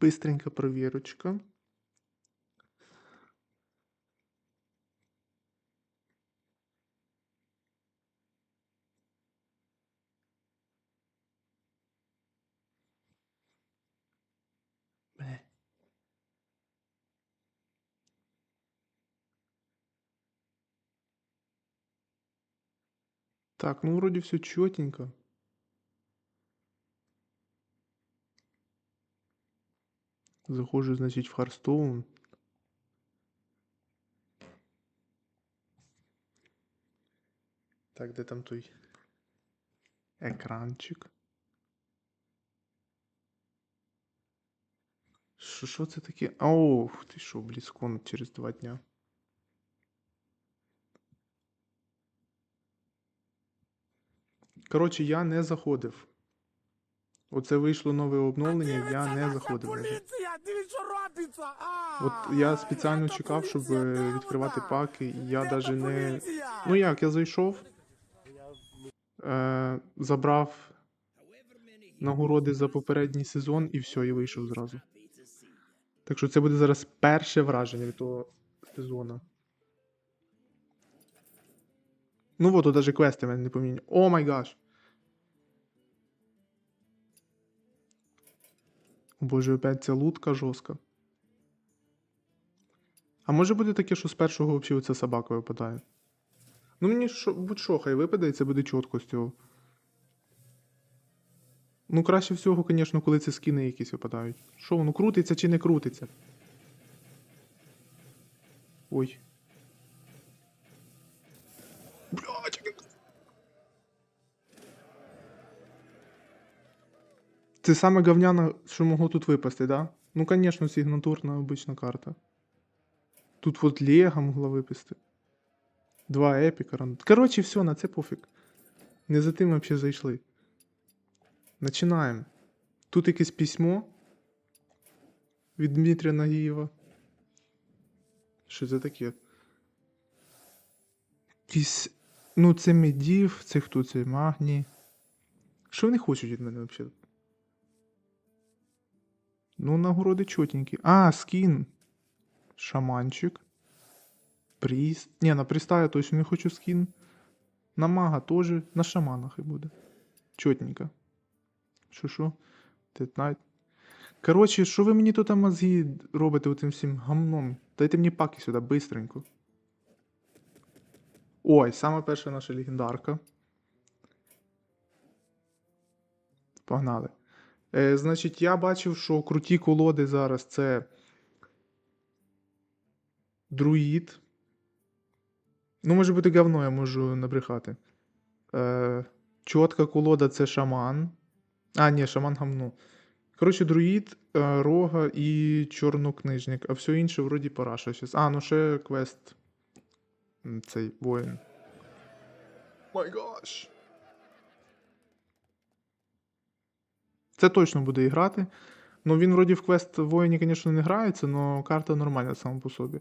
Бистренька провірочка. Бе. Так, ну вроде все четенько. Заходжу, значить, в Харстоун. Так, де там той екранчик? Що, що це таке? Оу, ти що, близькон через два дня. Коротше, я не заходив. Оце вийшло нове обновлення, я не заходив. навіть. Поліція, дивіться, що робиться! А, От я спеціально чекав, щоб е, відкривати паки, і я навіть не. Ну як, я зайшов, е, забрав нагороди за попередній сезон і все, і вийшов зразу. Так що це буде зараз перше враження від того сезону. Ну от, навіть квести мене не поміняні. О май гаш! Боже, опять ця лутка жорстка. А може буде таке, що з першого взагалі оця собака випадає? Ну мені що, будь-що, хай випаде, і це буде чітко з цього. Ну, краще всього, звісно, коли це скини якісь випадають. Що, воно крутиться чи не крутиться? Ой. Це саме говняне, що могло тут випасти, да? Ну, звісно, сигнатурна обична карта. Тут от Лего могла випасти. Два епіка. ран- Коротше, все, на це пофіг. Не за тим взагалі зайшли. Начинаємо. Тут якесь письмо від Дмитрія Нагієва. Що це таке? Якісь. Ну, це медів, це хто це магній. Що вони хочуть від мене взагалі? Ну, нагороди чотенькі. А, скін. Шаманчик. Пріст. Ні, на приста я точно не хочу скін. На мага теж. На шаманах і буде. Чотненько. Що що? Коротше, що ви мені тут мозги робите отим всім гамном? Дайте мені паки сюди, бистренько. Ой, саме перша наша легендарка. Погнали. Е, значить, я бачив, що круті колоди зараз це. Друїд. Ну, може бути говно, я можу набрехати. Е, чотка колода це шаман. А, ні, шаман гамно. Коротше, друїд, е, рога і чорнокнижник, а все інше вроді параша щас. А, ну ще квест. Цей воїн. Май гаш. Це точно буде і грати. Ну, він вроді в квест воїні, звісно, не грається, але карта нормальна сама по собі.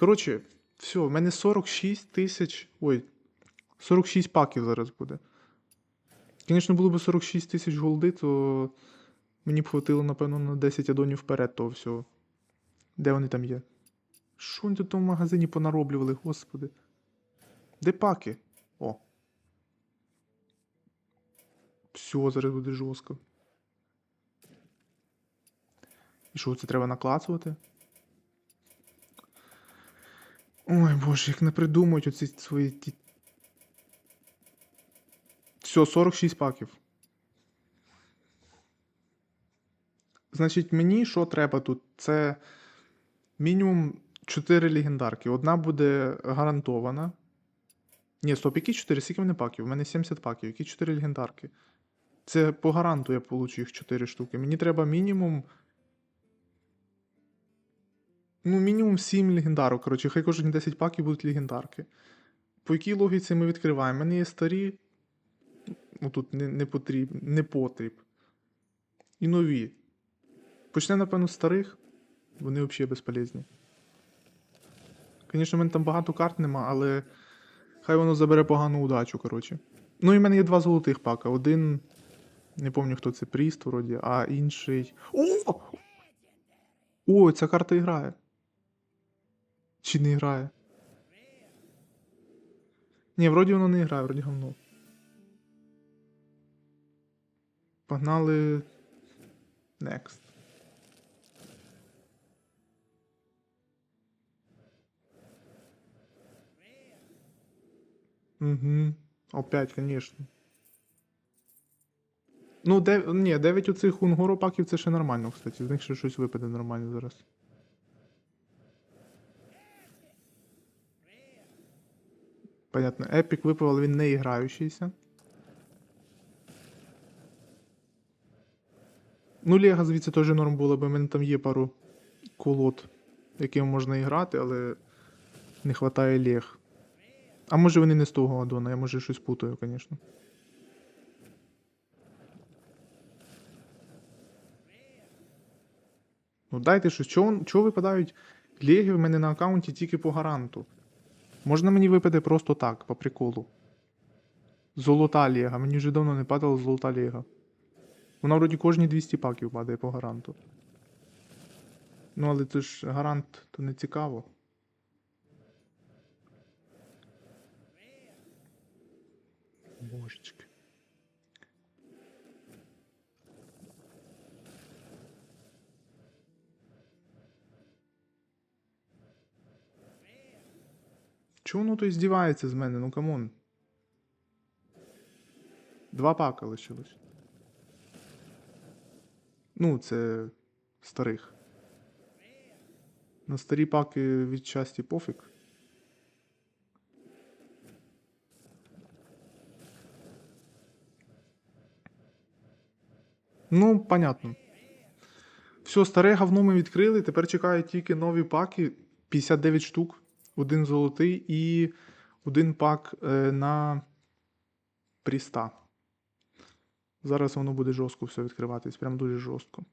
Коротше, все, в мене 46 тисяч. Ой, 46 паків зараз буде. Звісно, було б 46 тисяч голди, то мені б хватило, напевно, на 10 адонів вперед того всього. Де вони там є? Що вони тут в магазині понароблювали, господи? Де паки? О. Все, зараз буде жорстко. І що, це треба наклацувати? Ой, боже, як не придумують оці свої ті. Все, 46 паків. Значить, мені що треба тут? Це мінімум 4 легендарки. Одна буде гарантована. Ні, стоп, які 4? Скільки мене паків? У мене 70 паків. Які 4 легендарки? Це по гаранту я получу їх 4 штуки. Мені треба мінімум. Ну, мінімум 7 легендарок. Коротше, хай кожні 10 паків будуть легендарки. По якій логіці ми відкриваємо? У мене є старі. Ну тут не, не потріб, не потріб. І нові. Почнемо, напевно, з старих. Вони взагалі безполезні. Звісно, в мене там багато карт нема, але хай воно забере погану удачу, коротше. Ну і в мене є два золотих пака. Один. Не пам'ятаю, хто це Пріст, вроді, а інший. О! О, ця карта грає. Чи не грає? Ні, вроді воно не грає, вроді говно. Погнали. Next. Угу. Опять, конечно. Ну, де... ні, 9 оцих унгоропаків це ще нормально, кстати. З них ще щось випаде нормально зараз. Понятно. Епік випав, але він не іграючийся. Ну, Лего звідси теж норм було, бо в мене там є пару колод, яким можна і грати, але не вистачає Лег. А може вони не з того аддона, я може щось путаю, звісно. Ну дайте щось. Чого, чого випадають леги в мене на аккаунті тільки по гаранту? Можна мені випаде просто так, по приколу. Золота лега. Мені вже давно не падала золота лега. Вона вроді кожні 200 паків падає по гаранту. Ну, але це ж гарант, то не цікаво. Божечки. Чого воно то здівається з мене? Ну камон. Два пака лишилось. Ну, це старих. На старі паки від часті пофіг. Ну, понятно. Все, старе говно ми відкрили. Тепер чекають тільки нові паки. 59 штук. Один золотий і один пак е, на пріста. Зараз воно буде жорстко все відкриватись, прям дуже жорстко.